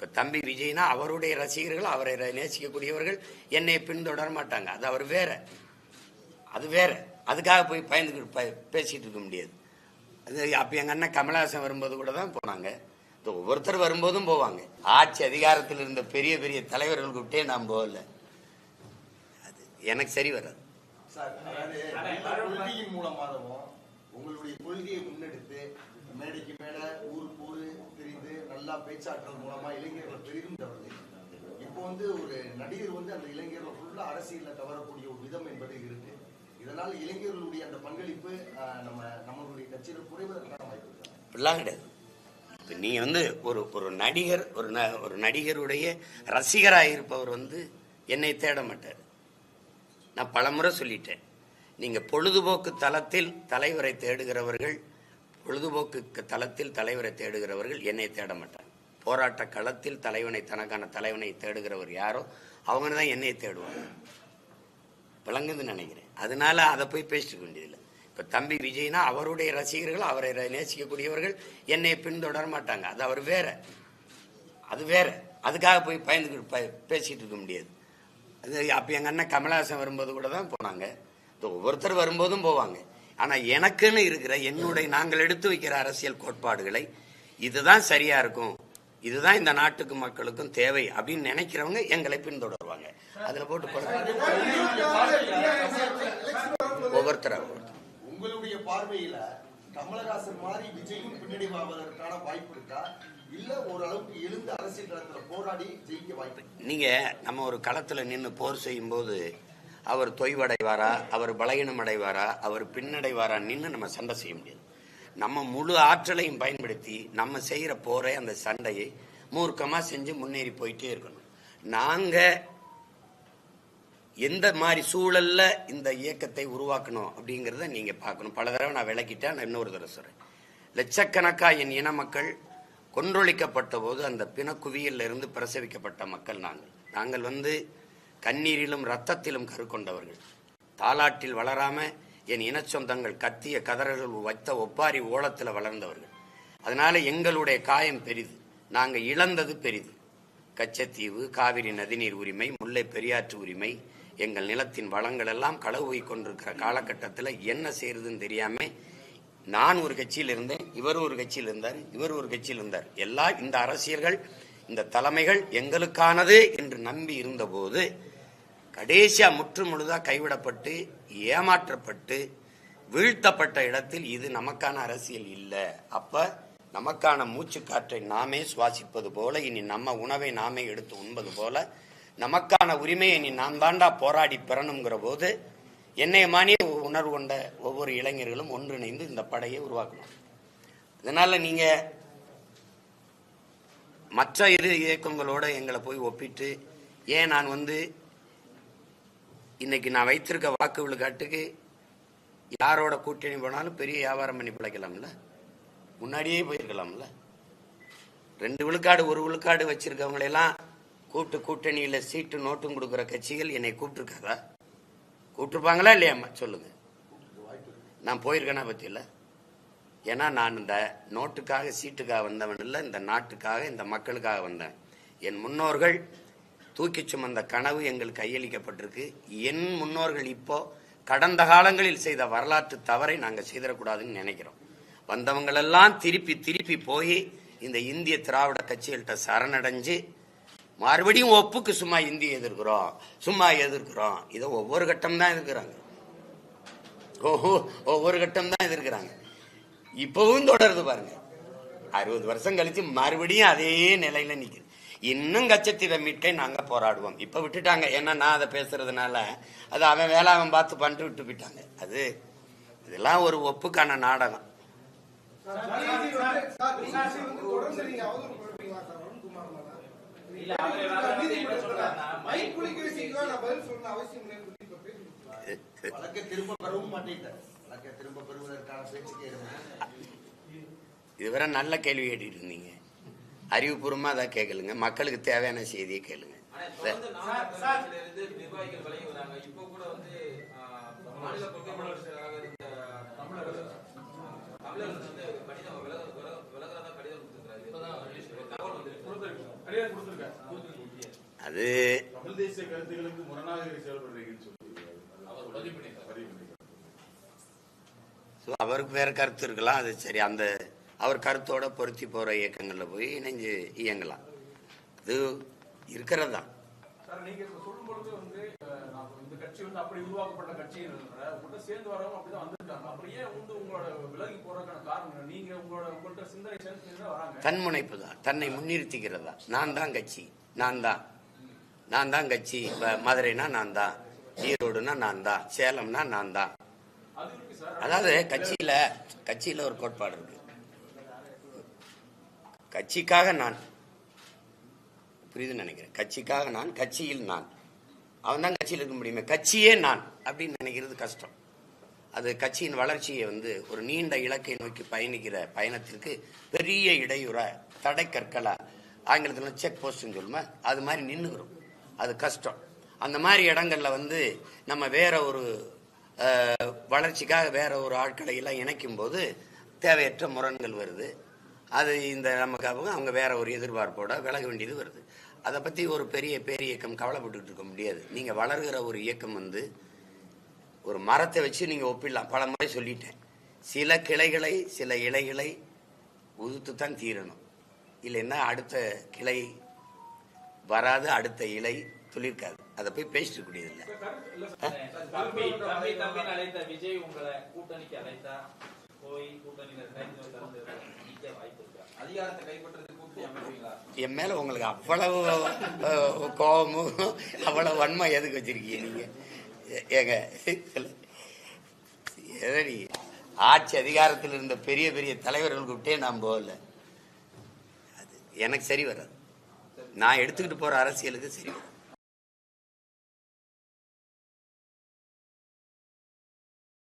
இப்ப தம்பி விஜய்னா அவருடைய ரசிகர்கள் அவரை ர- நேசிக்கக்கூடியவர்கள் என்னை பின்தொடர மாட்டாங்க. அது அவர் வேற. அது வேற. அதுக்காக போய் பயந்துக்கிட்டு பேசிகிட்டு பேசிட்டு இருக்க முடியாது. அது அப்ப எங்க அண்ணன் கமலஹாசன் வரும்போது கூட தான் போனாங்க. ஒவ்வொருத்தர் வரும்போதும் போவாங்க. ஆட்சி அதிகாரத்தில் இருந்த பெரிய பெரிய தலைவர்கள் விட்டே நான் போகல. அது எனக்கு சரி வராது. மூலமாகவும் உங்களுடைய கொள்கையை முன்னெடுத்து மேடைக்கு மேடை எல்லா பேச்சாற்றல் மூலமா இளைஞர்களை பெரிதும் தவறுது இப்போ வந்து ஒரு நடிகர் வந்து அந்த இளைஞர்களை ஃபுல்லா அரசியல கவரக்கூடிய ஒரு விதம் என்பது இருக்கு. இதனால் இளைஞர்களுடைய அந்த பங்களிப்பு நம்ம நம்மளுடைய கட்சியில குறைவதற்கான வாய்ப்பு கிடையாது. இப்போ நீங்கள் வந்து ஒரு ஒரு நடிகர் ஒரு ந ஒரு நடிகருடைய ரசிகராக இருப்பவர் வந்து என்னை தேட மாட்டார். நான் பலமுறை சொல்லிட்டேன். நீங்கள் பொழுதுபோக்கு தளத்தில் தலைவரை தேடுகிறவர்கள் பொழுதுபோக்கு தளத்தில் தலைவரை தேடுகிறவர்கள் என்னை தேட மாட்டார் போராட்ட களத்தில் தலைவனை தனக்கான தலைவனை தேடுகிறவர் யாரோ அவங்க தான் என்னை தேடுவாங்க. விளங்குதுன்னு நினைக்கிறேன். அதனால அதை போய் பேசிக்க வேண்டியதில்லை. இப்போ தம்பி விஜய்னா அவருடைய ரசிகர்கள் அவரை நேசிக்கக்கூடியவர்கள் என்னை பின்தொடர மாட்டாங்க. அது அவர் வேற. அது வேற. அதுக்காக போய் பயந்துக்கிட்டு ப- பேசிட்டு இருக்க முடியாது. அது அப்போ எங்கள் அண்ணன் கமலஹாசன் வரும்போது கூட தான் போனாங்க. இப்போ ஒவ்வொருத்தர் வரும்போதும் போவாங்க. ஆனால் எனக்குன்னு இருக்கிற என்னுடைய நாங்கள் எடுத்து வைக்கிற அரசியல் கோட்பாடுகளை இதுதான் சரியா இருக்கும். இதுதான் இந்த நாட்டுக்கு மக்களுக்கும் தேவை அப்படின்னு நினைக்கிறவங்க எங்களை பின்தொடருவாங்க. அதுல போட்டு ஒவ்வொருத்தரா உங்களுடைய பார்வையில கமலஹாசன் மாதிரி விஜயும் பின்னடைவாவதற்கான வாய்ப்பு இருக்கா? இல்ல ஓரளவுக்கு எழுந்து அரசியல் களத்துல போராடி ஜெயிக்க வாய்ப்பு? நீங்க நம்ம ஒரு களத்துல நின்று போர் செய்யும் போது அவர் தொய்வடைவாரா? அவர் பலகீனம் அடைவாரா அவர் பின்னடைவாரா? நின்று நம்ம சண்டை செய்ய முடியாது. நம்ம முழு ஆற்றலையும் பயன்படுத்தி நம்ம செய்கிற போரை அந்த சண்டையை மூர்க்கமாக செஞ்சு முன்னேறி போயிட்டே இருக்கணும். நாங்கள் எந்த மாதிரி சூழலில் இந்த இயக்கத்தை உருவாக்கணும் அப்படிங்கிறத நீங்கள் பார்க்கணும். பல தடவை நான் விளக்கிட்டேன் நான் இன்னொரு தடவை சொல்றேன். லட்சக்கணக்கா என் இன மக்கள் கொன்றொழிக்கப்பட்ட போது அந்த பிணக்குவியல்ல இருந்து பிரசவிக்கப்பட்ட மக்கள் நாங்கள். நாங்கள் வந்து கண்ணீரிலும் ரத்தத்திலும் கருக்கொண்டவர்கள். தாலாட்டில் வளராமல் என் இனச்சொந்தங்கள் கத்திய கதறல்கள் வைத்த ஒப்பாரி ஓலத்தில் வளர்ந்தவர்கள். அதனால எங்களுடைய காயம் பெரிது. நாங்கள் இழந்தது பெரிது. கச்சத்தீவு காவிரி நதிநீர் உரிமை முல்லை பெரியாற்று உரிமை எங்கள் நிலத்தின் வளங்கள் எல்லாம் களவு போய் கொண்டிருக்கிற காலகட்டத்தில் என்ன செய்யறதுன்னு தெரியாம நான் ஒரு கட்சியில் இருந்தேன் இவர் ஒரு கட்சியில் இருந்தார் இவர் ஒரு கட்சியில் இருந்தார். எல்லா இந்த அரசியல்கள் இந்த தலைமைகள் எங்களுக்கானது என்று நம்பி இருந்தபோது கடைசியா முற்று முழுதா கைவிடப்பட்டு ஏமாற்றப்பட்டு வீழ்த்தப்பட்ட இடத்தில் இது நமக்கான அரசியல் இல்லை. அப்ப நமக்கான மூச்சு காற்றை நாமே சுவாசிப்பது போல இனி நம்ம உணவை நாமே எடுத்து உண்பது போல நமக்கான உரிமையை இனி நாம் தாண்டா போராடி பெறணுங்கிற போது என்னைய மானிய உணர்வு கொண்ட ஒவ்வொரு இளைஞர்களும் ஒன்றிணைந்து இந்த படையை உருவாக்கணும். அதனால நீங்க மற்ற இரு இயக்கங்களோட எங்களை போய் ஒப்பிட்டு ஏன் நான் வந்து இன்னைக்கு நான் வைத்திருக்க வாக்கு விழுக்காட்டுக்கு யாரோட கூட்டணி போனாலும் பெரிய வியாபாரம் பண்ணி பிழைக்கலாம்ல? முன்னாடியே போயிருக்கலாம்ல? ரெண்டு விழுக்காடு ஒரு விழுக்காடு வச்சிருக்கவங்களெல்லாம் கூட்டு கூட்டணியில் சீட்டு நோட்டும் கொடுக்குற கட்சிகள் என்னை கூப்பிட்டுருக்காதா கூப்பிட்டுருப்பாங்களா இல்லையாம்மா சொல்லுங்க. நான் போயிருக்கேனா பற்றியில் ஏன்னா நான் இந்த நோட்டுக்காக சீட்டுக்காக வந்தவன் இல்லை இந்த நாட்டுக்காக இந்த மக்களுக்காக வந்தேன். என் முன்னோர்கள் தூக்கி சுமந்த கனவு எங்கள் கையளிக்கப்பட்டிருக்கு. என் முன்னோர்கள் இப்போ கடந்த காலங்களில் செய்த வரலாற்று தவறை நாங்கள் செய்திடக்கூடாதுன்னு நினைக்கிறோம். வந்தவங்களெல்லாம் திருப்பி திருப்பி போய் இந்த இந்திய திராவிட கட்சிகள்கிட்ட சரணடைஞ்சு மறுபடியும் ஒப்புக்கு சும்மா இந்தி எதிர்க்கிறோம் சும்மா எதிர்க்கிறோம். இதை ஒவ்வொரு கட்டம் தான் எதிர்க்கிறாங்க. ஓஹோ ஒவ்வொரு கட்டம் தான் எதிர்க்கிறாங்க. இப்பவும் தொடருது பாருங்க. அறுபது வருஷம் கழிச்சு மறுபடியும் அதே நிலையில நிக்குது. இன்னும் கச்சத்தீவை மீட்கை நாங்க போராடுவோம். இப்ப விட்டுட்டாங்க. ஏன்னா நான் அதை பேசுறதுனால அது அவன் வேலை அவன் பார்த்து பண்ணிட்டு விட்டு போயிட்டாங்க. அது இதெல்லாம் ஒரு ஒப்புக்கான நாடகம். இதுவரை நல்ல கேள்வி கேட்டுட்டு இருந்தீங்க. அறிவுபூர்வமா அதை கேட்கலுங்க மக்களுக்கு தேவையான செய்தியை கேளுங்க. அது அவருக்கு வேற கருத்து இருக்கலாம். அது சரி. அந்த அவர் கருத்தோட பொருத்தி போற இயக்கங்கள்ல போய் இணைஞ்சு இயங்கலாம். அது இருக்கிறது தான் தன்முனைப்பு தான் தன்னை முன்னிறுத்திக்கிறதா? நான் தான் கட்சி. நான் தான். நான் தான் கட்சி. மதுரைனா நான் தான். ஈரோடுனா நான் தான். சேலம்னா நான் தான். அதாவது கட்சியில கட்சியில ஒரு கோட்பாடு இருக்கு. கட்சிக்காக நான். புரியுதுன்னு நினைக்கிறேன். கட்சிக்காக நான் கட்சியில் நான். அவன் தான் கட்சியில் இருக்க முடியுமே. கட்சியே நான் அப்படின்னு நினைக்கிறது கஷ்டம். அது கட்சியின் வளர்ச்சியை வந்து ஒரு நீண்ட இலக்கை நோக்கி பயணிக்கிற பயணத்திற்கு பெரிய இடையூற தடை கற்களா ஆங்கிலத்தில் செக் போஸ்ட்னு சொல்லுமா அது மாதிரி நின்றுக்கிறோம் அது கஷ்டம். அந்த மாதிரி இடங்களில் வந்து நம்ம வேற ஒரு வளர்ச்சிக்காக வேற ஒரு ஆட்களை எல்லாம் இணைக்கும் போது தேவையற்ற முரண்கள் வருது. அது இந்த நமக்கு அவங்க அவங்க வேற ஒரு எதிர்பார்ப்போட விலக வேண்டியது வருது. அதை பத்தி ஒரு பெரிய பேரியக்கம் கவலைப்பட்டுட்டு இருக்க முடியாது. நீங்க வளர்கிற ஒரு இயக்கம் வந்து ஒரு மரத்தை வச்சு நீங்க ஒப்பிடலாம். பல முறை சொல்லிட்டேன். சில கிளைகளை சில இலைகளை உதுத்து தான் தீரணும். இல்லைன்னா அடுத்த கிளை வராது அடுத்த இலை துளிர்க்காது. அதை போய் பேசிட்டு கூடியது இல்லை விஜய் உங்களை கூட்டணிக்கு அழைத்தா போய் கூட்டணியில என் மேல உங்களுக்கு அவ்வளவு கோபமும் அவ்வளவு வன்மை எதுக்கு வச்சிருக்கீங்க நீங்க? ஏங்க எதடி? ஆட்சி அதிகாரத்தில் இருந்த பெரிய பெரிய தலைவர்கள் கூப்பிட்டே நான் போகல. அது எனக்கு சரி வராது. நான் எடுத்துக்கிட்டு போற அரசியலுக்கு சரி வராது.